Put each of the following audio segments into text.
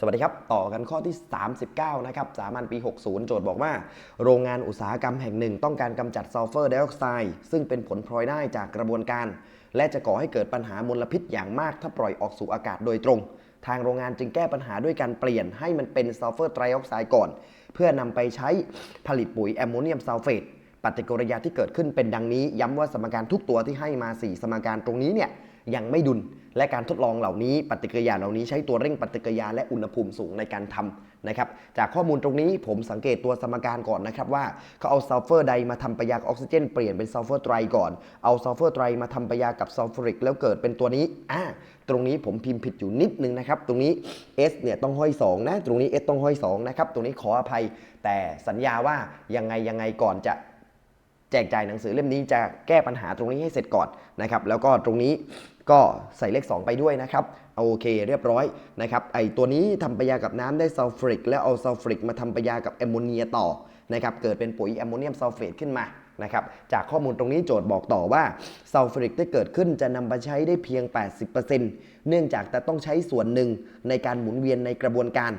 สวัสดีครับ ต่อกันข้อที่ 39 นะครับสามัญปี 60 โจทย์บอกว่า โรงงานอุตสาหกรรมแห่งหนึ่ง ต้องการกำจัดซัลเฟอร์ไดออกไซด์ซึ่งเป็นผลพลอยได้จากกระบวนการ และจะก่อให้เกิดปัญหามลพิษอย่างมาก ถ้าปล่อยออกสู่อากาศโดยตรง ทางโรงงานจึงแก้ปัญหาด้วยการเปลี่ยนให้มันเป็นซัลเฟอร์ไตรออกไซด์ก่อน เพื่อนำไปใช้ผลิตปุ๋ยแอมโมเนียมซัลเฟต ปฏิกิริยาที่เกิดขึ้นเป็นดังนี้ ย้ำว่าสมการทุกตัวที่ให้มา 4 สมการตรงนี้เนี่ยยังไม่ดุล และการทดลองเหล่านี้ ปฏิกิริยาเหล่านี้ใช้ตัวเร่งปฏิกิริยาและอุณหภูมิสูงในการทำนะครับ จากข้อมูลตรงนี้ผมสังเกตตัวสมการก่อนนะครับว่าเขาเอาซัลเฟอร์ใดมาทำปยากออกซิเจนเปลี่ยนเป็นซัลเฟอร์ไตรก่อน เอาซัลเฟอร์ไตรมาทำปยากับซัลฟูริกแล้วเกิดเป็นตัวนี้อ่าตรงนี้ผมพิมพ์ผิดอยู่นิดนึงนะครับ ตรงนี้ S เนี่ยต้องห้อย2นะ ตรงนี้ S ต้องห้อย2นะครับ ตรงนี้ขออภัย แต่สัญญาว่ายังไงยังไงก่อนจะ แจกจ่ายหนังสือเล่มนี้จะแก้ปัญหาตรงนี้ให้เสร็จก่อนนะครับ แล้วก็ตรงนี้ก็ใส่เลข 2 ไปด้วยนะครับโอเคเรียบร้อยนะครับไอตัวนี้ทำปยากับน้ำได้ซัลฟริก แล้วเอาซัลฟริกมาทำปยากับแอมโมเนียต่อนะครับเกิดเป็นปุ๋ยแอมโมเนียมซัลเฟตขึ้นมานะครับจากข้อมูลตรงนี้โจทย์บอกต่อว่าซัลฟริกที่เกิดขึ้นจะนำมาใช้ได้เพียง 80%เนื่องจากจะต้องใช้ส่วนหนึ่งในการหมุนเวียนในกระบวนการ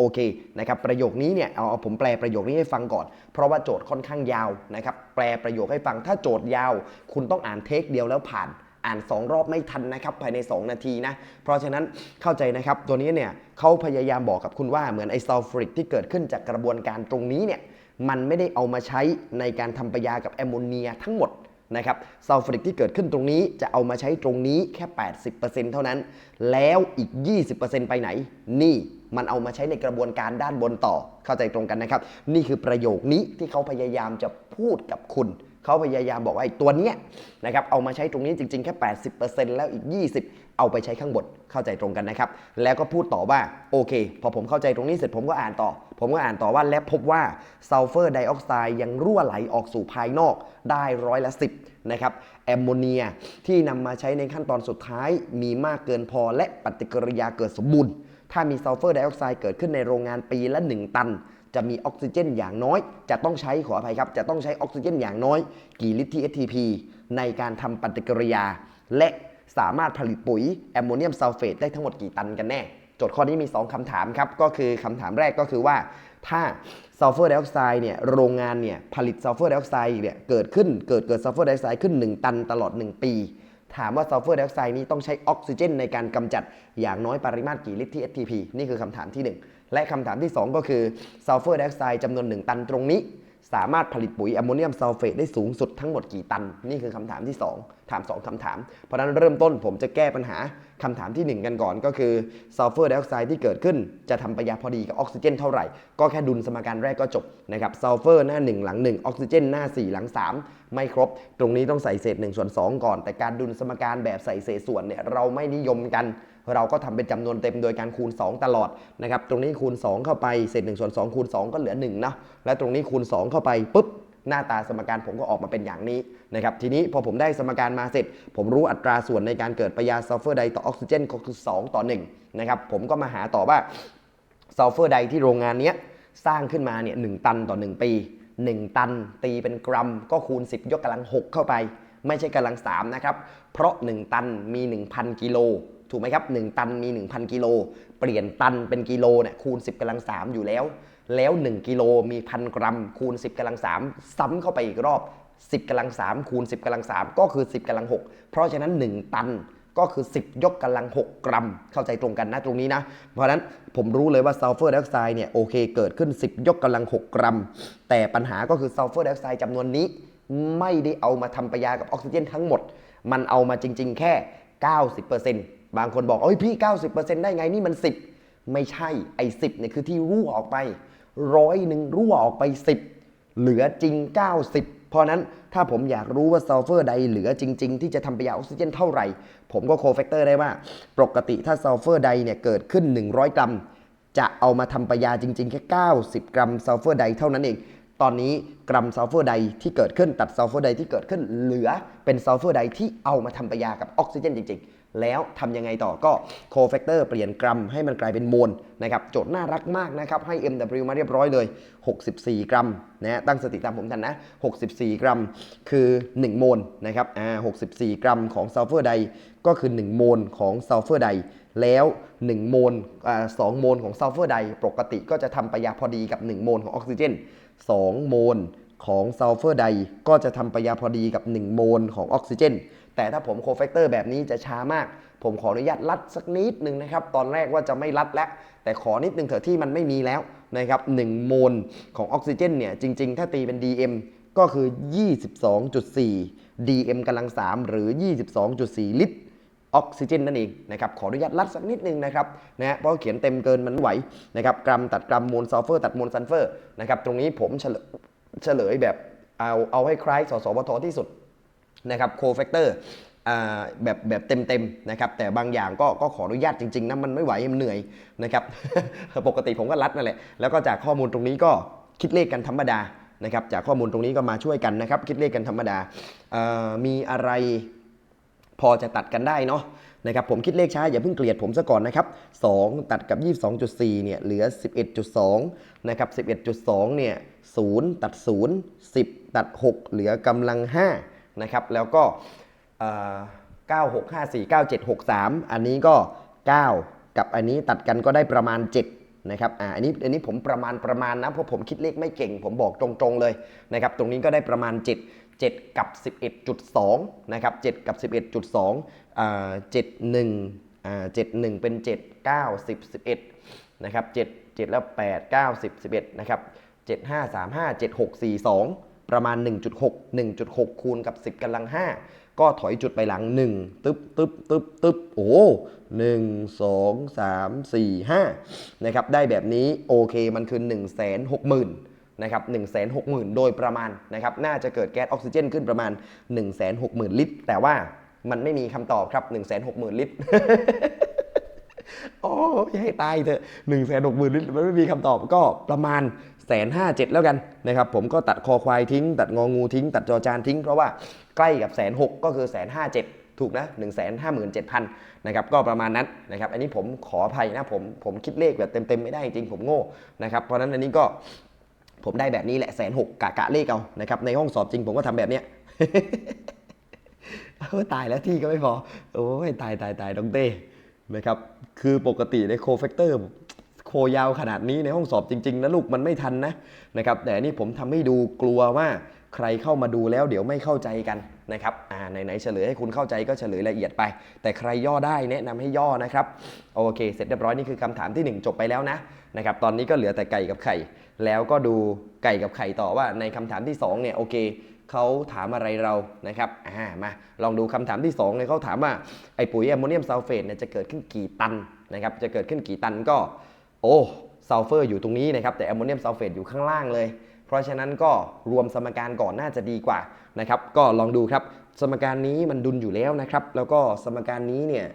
โอเคนะครับประโยคนี้เนี่ยเอาผมแปลประโยคนี้ให้ฟังก่อน เพราะว่าโจทย์ค่อนข้างยาวนะครับแปลประโยคให้ฟังถ้าโจทย์ยาว คุณต้องอ่านเทคเดียวแล้วผ่านอ่าน 2 รอบไม่ทันนะครับภายใน 2 นาทีนะ เพราะฉะนั้นเข้าใจนะครับ ตัวนี้เนี่ยเขาพยายามบอกกับคุณว่าเหมือนไอซัลฟริกที่เกิดขึ้นจากกระบวนการตรงนี้เนี่ยมันไม่ได้เอามาใช้ในการทำปยากับแอมโมเนียทั้งหมด นะครับซัลฟริกที่เกิดขึ้นตรงนี้จะเอามาใช้ตรงนี้แค่ 80%เท่านั้น แล้วอีก 20%ไปไหน นี่มันเอามาใช้ในกระบวนการด้านบนต่อเข้าใจตรงกันนะครับ นี่คือประโยคนี้ที่เขาพยายามจะพูดกับคุณ เขาพยายามบอกว่าไอ้ตัวเนี้ยนะครับเอามาใช้ตรงนี้จริงๆ แค่ 80%แล้วอีก 20 เอาไปใช้ข้างบนเข้าใจตรงกันนะครับ แล้วก็พูดต่อว่าโอเค พอผมเข้าใจตรงนี้เสร็จผมก็อ่านต่อ ผมก็อ่านต่อว่าและพบว่าซัลเฟอร์ไดออกไซด์ยังรั่วไหลออกสู่ภายนอกได้ร้อยละ 10 นะครับแอมโมเนียที่นำมาใช้ในขั้นตอนสุดท้ายมีมากเกินพอและปฏิกิริยาเกิดสมบูรณ์ถ้ามีซัลเฟอร์ไดออกไซด์เกิดขึ้นในโรงงานปีละ 1 ตัน จะมีออกซิเจนอย่างน้อย จะต้องใช้ขออภัยครับ จะต้องใช้ออกซิเจนอย่างน้อย กี่ลิตรที่ STP ในการทำปฏิกิริยา และสามารถผลิตปุ๋ยแอมโมเนียมซัลเฟตได้ทั้งหมดกี่ตันกันแน่ โจทย์ข้อนี้มี 2คำถามครับ ก็คือคำถามแรกก็คือว่า ถ้าซัลเฟอร์ไดออกไซด์เนี่ยโรงงานเนี่ยผลิตซัลเฟอร์ไดออกไซด์เนี่ยเกิดขึ้นเกิดเกิดซัลเฟอร์ไดออกไซด์ขึ้น 1 ตันตลอด 1 ปี ถามว่าซัลเฟอร์ไดออกไซด์นี้ต้องใช้ออกซิเจนในการกำจัดอย่างน้อยปริมาตรกี่ลิตรที่ STP นี่คือคำถามที่ 1 และคำถามที่ 2 ก็คือซัลเฟอร์ไดออกไซด์จำนวน 1 ตันตรงนี้ สามารถผลิตปุ๋ยแอมโมเนียมซัลเฟตได้สูงสุดทั้งหมดกี่ตัน นี่คือคำถามที่ 2 ถาม 2คำถาม เพราะฉะนั้นเริ่มต้นผมจะแก้ปัญหาคำถามที่ 1 กันก่อนก็คือซัลเฟอร์ไดออกไซด์ที่เกิดขึ้น จะทำปฏิกิริยาพอดีกับออกซิเจนเท่าไหร่ ก็แค่ดุลสมการแรกก็จบนะครับซัลเฟอร์หน้า 1 หลัง 1 ออกซิเจนหน้า 4 หลัง 3 ไม่ครบ ตรงนี้ต้องใส่เศษ1ส่วน2ก่อน แต่การดุลสมการแบบใส่เศษส่วนเนี่ยเราไม่นิยมกัน เราก็ทำเป็นจำนวนเต็มโดยการคูณ 2 ตลอดนะครับตรงนี้คูณ 2 เข้าไปเศษ1ส่วน2คูณ 2 ก็เหลือ1นะและตรงนี้คูณ 2 เข้าไปปุ๊บหน้าตาสมการผมก็ออกมาเป็นอย่างนี้นะครับทีนี้พอผมได้สมการมาเสร็จ ผมรู้อัตราส่วนในการเกิดปริยาซัลเฟอร์ไดต่อออกซิเจนก็คือ 2 ต่อ1นะครับผมก็มาหาต่อว่าซัลเฟอร์ไดที่โรงงานนี้สร้างขึ้นมาเนี่ยหตันต่อ 1 ปี 1 ตันตีเป็นกรัม ก็คูณ 10 ยกกำลัง 6 เข้าไป ไม่ใช่กำลัง 3 นะครับ เพราะ 1 ตันมี 1,000 กิโล ถูกไหมครับ 1 ตันมี 1,000 กิโล เปลี่ยนตันเป็นกิโลเนี่ยคูณ 10กำลัง 3 อยู่แล้ว แล้ว 1 กิโลมีพันกรัม คูณ 10กำลัง 3 ซ้ำเข้าไปอีกรอบ 10กำลัง 3 คูณ 10กำลัง 3 ก็คือ 10กำลัง 6 เพราะฉะนั้น 1 ตันก็คือ 10 ยกกำลัง 6 กรัม เข้าใจตรงกันนะตรงนี้นะ เพราะฉะนั้นผมรู้เลยว่าซัลเฟอร์ไดออกไซด์เนี่ยโอเคเกิดขึ้น 10 ยกกำลัง 6 กรัม แต่ปัญหาก็คือซัลเฟอร์ไดออกไซด์จำนวนนี้ ไม่ได้เอามาทำปยากับออกซิเจนทั้งหมด มันเอามาจริง ๆ แค่ 90% บางคนบอกเอ้ยพี่ 90%ได้ไงนี่มัน 10 ไม่ใช่ไอ้10เนี่ยคือที่รั่วออกไปร้อยหนึ่งรั่วออกไป 10 เหลือจริง 90 เพราะนั้นถ้าผมอยากรู้ว่าซัลเฟอร์ใดเหลือจริง ๆ ที่จะทำปฏิกิริยาออกซิเจนเท่าไหร่ ผมก็โคแฟกเตอร์ได้ว่า ปกติถ้าซัลเฟอร์ใดเนี่ยเกิดขึ้น 100 กรัม จะเอามาทำปฏิกิริยาจริง ๆ แค่ 90 กรัมซัลเฟอร์ใดเท่านั้นเองตอนนี้กรัมซัลเฟอร์ใดที่เกิดขึ้นตัดซัลเฟอร์ใดที่เกิดขึ้นเหลือเป็นซัลเฟอร์ใดที่เอามาทำปฏิกิริยากับออกซิเจนจริง ๆ แล้วทำยังไงต่อก็โคแฟกเตอร์เปลี่ยนกรัมให้มันกลายเป็นโมลนะครับโจทย์น่ารักมากนะครับ ให้ MW มาเรียบร้อยเลย 64 กรัมนะตั้งสติตามผมทันนะ 64 กรัมคือ 1 โมลนะครับอ่า64 กรัมของซัลเฟอร์ไดก็คือ 1 โมลของซัลเฟอร์ไดแล้ว 1 โมลอ่า2โมลของซัลเฟอร์ไดปกติก็จะทำปริยาพอดีกับ 1 โมลของออกซิเจน 2 โมลของซัลเฟอร์ไดก็จะทำปริยาพอดีกับ 1 โมลของออกซิเจน แต่ถ้าผมโคแฟกเตอร์แบบนี้จะช้ามาก ผมขออนุญาตลัดสักนิดหนึ่งนะครับ ตอนแรกว่าจะไม่ลัดแล้ว แต่ขอนิดหนึ่งเถอะที่มันไม่มีแล้วนะครับ1โมลของออกซิเจนเนี่ยจริง ๆ ถ้าตีเป็น dm ก็คือ 22.4 dm กำลัง 3 หรือ 22.4 ลิตรออกซิเจนนั่นเองนะครับขออนุญาตลัดสักนิดนึงนะครับนะฮะเพราะเขียนเต็มเกินมันไหวนะครับกรัมตัดกรัมมวลซัลเฟอร์ตัดมวลซัลเฟอร์นะครับตรงนี้ผมเฉลยเฉลยแบบเอาเอาให้คล้ายสสวทที่สุด นะครับโคแฟกเตอร์แบบแบบเต็มๆนะครับแต่บางอย่างก็ก็ขออนุญาตจริงๆนะมันไม่ไหวมันเหนื่อยนะครับปกติผมก็รัดนั่นแหละแล้วก็จากข้อมูลตรงนี้ก็คิดเลขกันธรรมดานะครับจากข้อมูลตรงนี้ก็มาช่วยกันนะครับ คิดเลขกันธรรมดามีอะไรพอจะตัดกันได้เนาะนะครับผมคิดเลขช้าอย่าเพิ่งเกลียดผมซะก่อนนะครับ 2 ตัดกับ 22.4เนี่ยเหลือ 11.2นะครับ11.2เนี่ย0ตัด 0 10 ตัด 6 เหลือกำลัง 5 นะครับ แล้วก็เอ่อ9654 9763 อันนี้ก็ 9 กับอันนี้ตัดกันก็ได้ประมาณ 7 นะครับ อ่า อันนี้ อันนี้ผมประมาณประมาณนะ เพราะผมคิดเลขไม่เก่ง ผมบอกตรงๆเลยนะครับ ตรงนี้ก็ได้ประมาณ 7 7 กับ 11.2 นะครับ 7 กับ 11.2อ่า71อ่า71 เป็น 7 9 10 11 นะครับ 7 7 แล้ว 8 9 10 11 นะครับ 7 5 3 5 7 6 4 2 ประมาณ 1.6 1.6 คูณกับ 10กำลัง 5 ก็ถอยจุดไปหลัง 1 ตึ๊บตึ๊บตึ๊บตึ๊บโอ้หนึ่งสองสามสี่ห้านะครับ ได้แบบนี้โอเคมันคือ 1 6 0 0 0 0นะครับ1 6 0 0 0 0 โดยประมาณนะครับ น่าจะเกิดแก๊สออกซิเจนขึ้นประมาณ 1 6 0 0 0 0 ลิตร แต่ว่ามันไม่มีคำตอบครับ 1 6 0 0 0 0 ลิตร โอ้ยให้ตายเถอะหนึ่งแสนหกหมื่นลิตรมันไม่มีคำตอบก็ประมาณแสนห้าเจ็ดแล้วกันนะครับผมก็ตัดคอควายทิ้ง ตัดงองูทิ้ง ตัดจอจานทิ้ง เพราะว่าใกล้กับแสนหกก็คือแสนห้าเจ็ดถูกนะหนึ่งแสนห้าหมื่นเจ็ดพันนะครับก็ประมาณนั้นนะครับอันนี้ผมขออภัยนะผมผมคิดเลขแบบเต็มๆไม่ได้จริงผมโง่นะครับเพราะนั้นอันนี้ก็ผมได้แบบนี้แหละแสนหกกะกะเลขเอานะครับในห้องสอบจริงผมก็ทำแบบเนี้ยเออตายแล้วที่ก็ไม่พอโอ้ยตายตายตายดองเต้ นะครับคือปกติในโคแฟกเตอร์โคยาวขนาดนี้ในห้องสอบจริงๆนะลูกมันไม่ทันนะนะครับแต่นี่ผมทำให้ดูกลัวว่าใครเข้ามาดูแล้วเดี๋ยวไม่เข้าใจกันนะครับอ่าไหนๆเฉลยให้คุณเข้าใจก็เฉลยละเอียดไป แต่ใครย่อได้แนะนำให้ย่อนะครับโอเคเสร็จเรียบร้อยนี่คือคำถามที่ 1 จบไปแล้วนะนะครับตอนนี้ก็เหลือแต่ไก่กับไข่ แล้วก็ดูไก่กับไข่ต่อว่าในคำถามที่สองเนี่ยโอเค เขาถามอะไรเรานะครับอ่ามาลองดูคำถามที่2เลยเขาถามว่าไอ้ปุ๋ยแอมโมเนียมซัลเฟตเนี่ยจะเกิดขึ้นกี่ตันนะครับจะเกิดขึ้นกี่ตันก็ โอ้ซัลเฟอร์อยู่ตรงนี้นะครับแต่แอมโมเนียมซัลเฟตอยู่ข้างล่างเลย เพราะฉะนั้นก็รวมสมการก่อนน่าจะดีกว่านะครับก็ลองดูครับสมการนี้มันดุลอยู่แล้วนะครับแล้วก็สมการนี้เนี่ย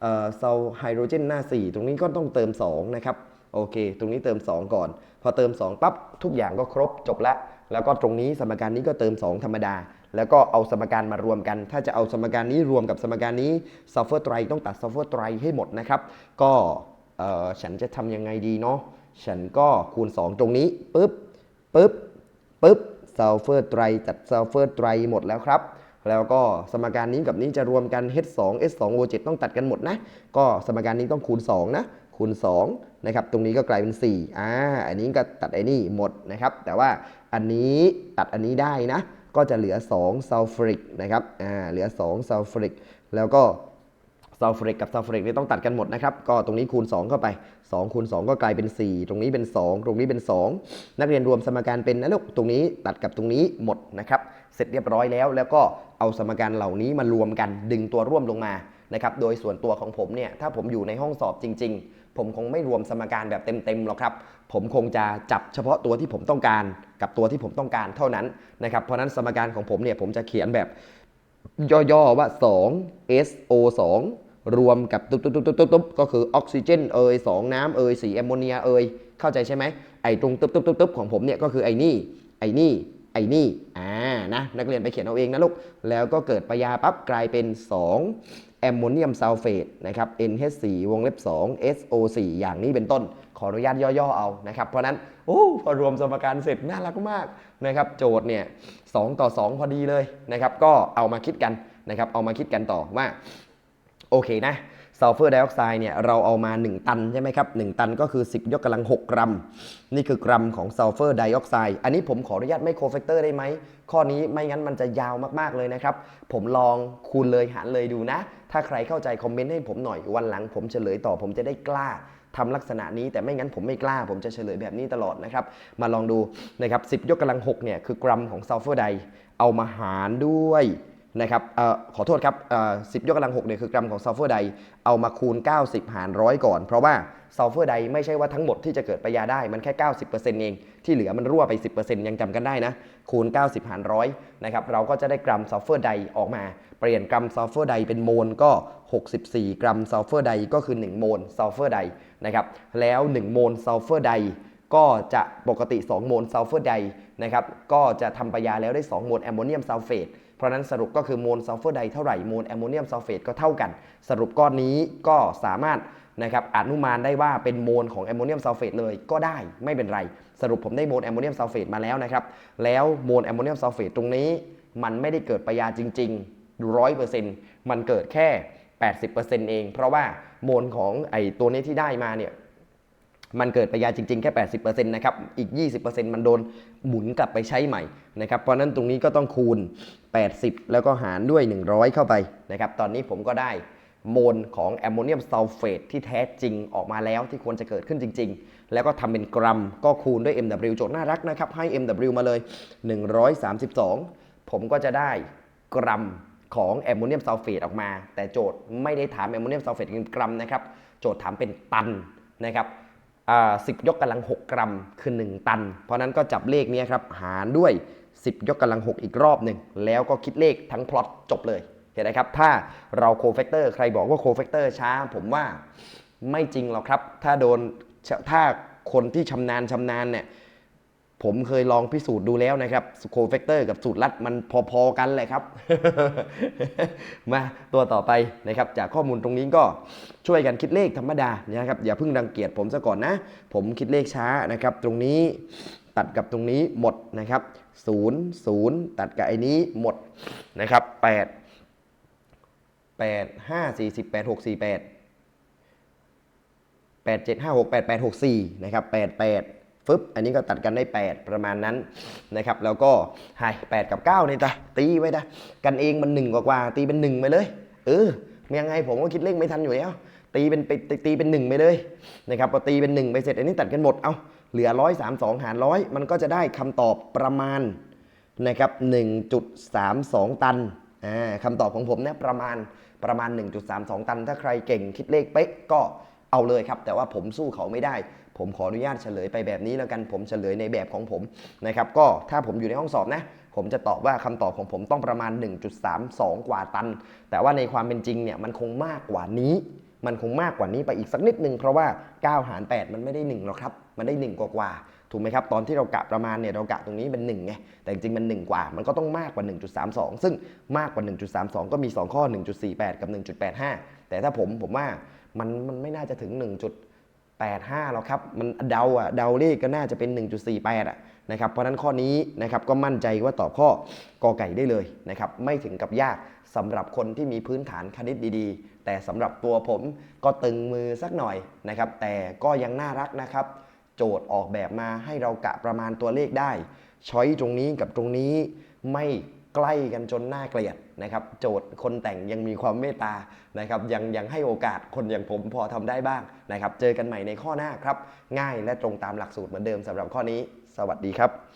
เอ่อเซลไฮโดรเจนหน้า 4 ตรงนี้ก็ต้องเติม 2 นะครับ โอเค ตรงนี้เติม 2 ก่อน พอเติม 2 ปั๊บ ทุกอย่างก็ครบจบแล้ว แล้วก็ตรงนี้สมการนี้ก็เติม 2 ธรรมดา แล้วก็เอาสมการมารวมกัน ถ้าจะเอาสมการนี้รวมกับสมการนี้ซัลเฟอร์ไตรต้องตัดซัลเฟอร์ไตรให้หมดนะครับ ก็ฉันจะทำยังไงดีเนาะฉันก็คูณ 2 ตรงนี้ปุ๊บปุ๊บปุ๊บซัลเฟอร์ไตรตัดซัลเฟอร์ไตรหมดแล้วครับแล้วก็สมการนี้กับนี้จะรวมกัน H2 S2O7 ต้องตัดกันหมดนะ ก็สมการนี้ต้องคูณ 2 นะ คูณ2นะครับตรงนี้ก็กลายเป็น4อ่าอันนี้ก็ตัดไอ้นี่หมดนะครับแต่ว่าอันนี้ตัดอันนี้ได้นะก็จะเหลือ2ซัลฟริกนะครับอ่าเหลือ2ซัลฟริกแล้วก็ซัลฟอริกกับซัลฟอริกนี่ต้องตัดกันหมดนะครับก็ตรงนี้คูณ 2 เข้าไป2คูณ2ก็กลายเป็น 4 ตรงนี้เป็น 2 ตรงนี้เป็น 2 นักเรียนรวมสมการเป็นนะลูกตรงนี้ตัดกับตรงนี้หมดนะครับเสร็จเรียบร้อยแล้ว แล้วก็เอาสมการเหล่านี้มารวมกันดึงตัวร่วมลงมานะครับโดยส่วนตัวของผมเนี่ยถ้าผมอยู่ในห้องสอบจริง ๆ ผมคงไม่รวมสมการแบบเต็มๆหรอกครับ ผมคงจะจับเฉพาะตัวที่ผมต้องการกับตัวที่ผมต้องการเท่านั้นนะครับ เพราะนั้นสมการของผมเนี่ยผมจะเขียนแบบย่อๆว่า 2 SO 2 รวมกับตุ๊บตุ๊บตุ๊บตุ๊บตุ๊บก็คือออกซิเจนเอย2น้ำเอย4แอมโมเนียเอยเข้าใจใช่ไหมไอ้ตรงตุ๊บตุ๊บตุ๊บตุ๊บของผมเนี่ยก็คือไอ้นี่ ไอ้นี่ไอ้นี่อ่านะนักเรียนไปเขียนเอาเองนะลูก แล้วก็เกิดปยาปั๊บกลายเป็น 2 แอมโมเนียมซัลเฟตนะครับ NH4 วงเล็บ 2 SO4 อย่างนี้เป็นต้น ขออนุญาตย่อๆเอานะครับ เพราะนั้นโอ้พอรวมสมการเสร็จน่ารักมากนะครับ โจทย์เนี่ยสต่อ 2 พอดีเลยนะครับ ก็เอามาคิดกันนะครับ เอามาคิดกันต่อว่า โอเคนะ ซัลเฟอร์ไดออกไซด์เนี่ยเราเอามา 1 ตันใช่ไหมครับ 1 ตันก็คือ 10 ยกกำลัง 6 กรัม นี่คือกรัมของซัลเฟอร์ไดออกไซด์อันนี้ผมขออนุญาตไม่โคเฟกเตอร์ได้ไหม ข้อนี้ไม่งั้นมันจะยาวมากๆเลยนะครับ ผมลองคูณเลยหารเลยดูนะ ถ้าใครเข้าใจคอมเมนต์ให้ผมหน่อยวันหลัง ผมเฉลยต่อผมจะได้กล้าทำลักษณะนี้แต่ไม่งั้นผมไม่กล้า ผมจะเฉลยแบบนี้ตลอดนะครับ มาลองดูนะครับ10 ยกกำลัง6เนี่ยคือกรัมของซัลเฟอร์ไดเอามาหารด้วย นะครับออขอโทษครับเอ่อ10ยกกำลัง6เนี่ยคือกรัมของซัลเฟอร์ไดเอามาคูณ 90 หารร้อยก่อน เพราะว่าซัลเฟอร์ไดไม่ใช่ว่าทั้งหมดที่จะเกิดปยาได้มันแค่ 90%เองที่เหลือมันรั่วไป 10%ยังจำกันได้นะ คูณ 90 หารร้อยนะครับเราก็จะได้กรัมซัลเฟอร์ไดออกมา เปลี่ยนกรัมซัลเฟอร์ไดเป็นโมลก็ 64 กรัมซัลเฟอร์ไดก็คือ 1 โมลซัลเฟอร์ไดนะครับแล้ว 1 โมลซัลเฟอร์ไดก็จะปกติ 2 โมลซัลเฟอร์ไดนะครับก็จะทำปฏิกิริยาแล้วได้ 2 โมลแอมโมเนียมซัลเฟต เพราะนั้นสรุปก็คือโมลซัลเฟอร์ไดเท่าไหร่โมลแอมโมเนียมซัลเฟตก็เท่ากัน สรุปก้อนนี้ก็สามารถนะครับอนุมานได้ว่าเป็นโมลของแอมโมเนียมซัลเฟตเลยก็ได้ไม่เป็นไร สรุปผมได้โมลแอมโมเนียมซัลเฟตมาแล้วนะครับ แล้วโมลแอมโมเนียมซัลเฟตตรงนี้ มันไม่ได้เกิดปยาจริงๆร้อยเปอร์เซ็นต์มันเกิดแค่ 80%เอง เพราะว่าโมลของไอตัวนี้ที่ได้มาเนี่ย มันเกิดปฏิกิริยาจริง ๆ แค่ 80%นะครับ อีก 20%มันโดนหมุนกลับไปใช้ใหม่นะครับ เพราะฉะนั้นตรงนี้ก็ต้องคูณ 80 แล้วก็หารด้วย 100 เข้าไปนะครับ ตอนนี้ผมก็ได้โมลของแอมโมเนียมซัลเฟตที่แท้จริงออกมาแล้วที่ควรจะเกิดขึ้นจริง ๆ แล้วก็ทำเป็นกรัมก็คูณด้วย MW โจทย์น่ารักนะครับ ให้ MW มาเลย 132 ผมก็จะได้กรัมของแอมโมเนียมซัลเฟตออกมา แต่โจทย์ไม่ได้ถามแอมโมเนียมซัลเฟตเป็นกรัมนะครับ โจทย์ถามเป็นตันนะครับ อ่า10ยกกำลัง 6 กรัมคือ 1 ตัน เพราะนั้นก็จับเลขนี้ครับหารด้วย 10 ยกกำลัง 6 อีกรอบหนึ่งแล้วก็คิดเลขทั้งพล็อตจบเลยเห็นไหมครับ ถ้าเราโคแฟกเตอร์ใครบอกว่าโคแฟกเตอร์ช้า ผมว่าไม่จริงหรอกครับ ถ้าโดนถ้าคนที่ชำนาญชำนาญเนี่ย ผมเคยลองพิสูจน์ดูแล้วนะครับโคเฟกเตอร์กับสูตรลัดมันพอๆกันเลยครับ มาตัวต่อไปนะครับ จากข้อมูลตรงนี้ก็ช่วยกันคิดเลขธรรมดานะครับ อย่าเพิ่งรังเกียจผมซะก่อนนะ ผมคิดเลขช้านะครับ ตรงนี้ตัดกับตรงนี้หมดนะครับ0 0ตัดกับไอ้นี้หมดนะครับ8 8 5 4 0 8 6 4 8 8 7 5 6 8 8 6 4นะครับ8 8 ฟึบอันนี้ก็ตัดกันได้ 8 ประมาณนั้นนะครับ แล้วก็หาย8กับ9นี่ตาตีไว้นะกันเองมัน 1 กว่ากว่าตีเป็น 1 ไปเลย เออยังไงผมก็คิดเลขไม่ทันอยู่แล้ว ตีเป็นไปตีตีเป็น 1 ไปเลยนะครับพอตีเป็น 1 ไปเสร็จอันนี้ตัดกันหมดเอาเหลือ 132 หารร้อยมันก็จะได้คำตอบประมาณนะครับ1.32 ตันอ่าคำตอบของผมเนี่ยประมาณประมาณ 1.32 ตัน ถ้าใครเก่งคิดเลขเป๊ะก็เอาเลยครับ แต่ว่าผมสู้เขาไม่ได้ ผมขออนุญาตเฉลยไปแบบนี้แล้วกันผมเฉลยในแบบของผมนะครับก็ถ้าผมอยู่ในห้องสอบนะผมจะตอบว่าคำตอบของผมต้องประมาณ 1.32 กว่าตัน แต่ว่าในความเป็นจริงเนี่ยมันคงมากกว่านี้ มันคงมากกว่านี้ไปอีกสักนิดนึงเพราะว่า 9 หาร 8 มันไม่ได้ 1 หรอกครับ มันได้ 1 กว่ากว่าถูกไหมครับ ตอนที่เรากะประมาณเนี่ยเรากะตรงนี้เป็น1ไงแต่จริงมัน 1 กว่า มันก็ต้องมากกว่า 1.32 ซึ่งมากกว่า 1.32 ก็มี 2 ข้อ 1.48 กับ 1.85 แต่ถ้าผมผมว่ามันมันไม่น่าจะถึง 1. 8.5หรอกครับมันเดาอะเดาเลขก็น่าจะเป็น 1.48อะนะครับเพราะฉะนั้นข้อนี้นะครับก็มั่นใจว่าตอบข้อกอไก่ได้เลยนะครับไม่ถึงกับยากสำหรับคนที่มีพื้นฐานคณิตดีๆ แต่สำหรับตัวผมก็ตึงมือสักหน่อยนะครับแต่ก็ยังน่ารักนะครับ โจทย์ออกแบบมาให้เรากะประมาณตัวเลขได้ช้อยตรงนี้กับตรงนี้ไม่ ใกล้กันจนน่าเกลียดนะครับ โจทย์คนแต่งยังมีความเมตตานะครับยังยังให้โอกาสคนอย่างผมพอทำได้บ้างนะครับ เจอกันใหม่ในข้อหน้าครับ ง่ายและตรงตามหลักสูตรเหมือนเดิมสำหรับข้อนี้ สวัสดีครับ